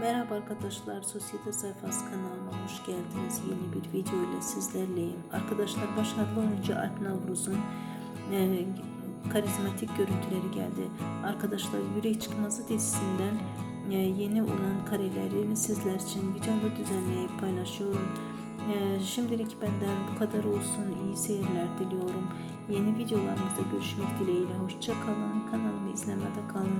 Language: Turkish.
Merhaba arkadaşlar, Sosyete Sayfası kanalıma hoş geldiniz. Yeni bir video ile sizlerleyim. Arkadaşlar başarılı oyuncu Alp Navruz'un e, karizmatik görüntüleri geldi. Arkadaşlar Yürek Çıkmazı dizisinden e, yeni olan karelerini sizler için videomda düzenleyip paylaşıyorum. E, şimdilik benden bu kadar olsun. İyi seyirler diliyorum. Yeni videolarımızda görüşmek dileğiyle. Hoşça kalın. Kanalımı izlemede kalın.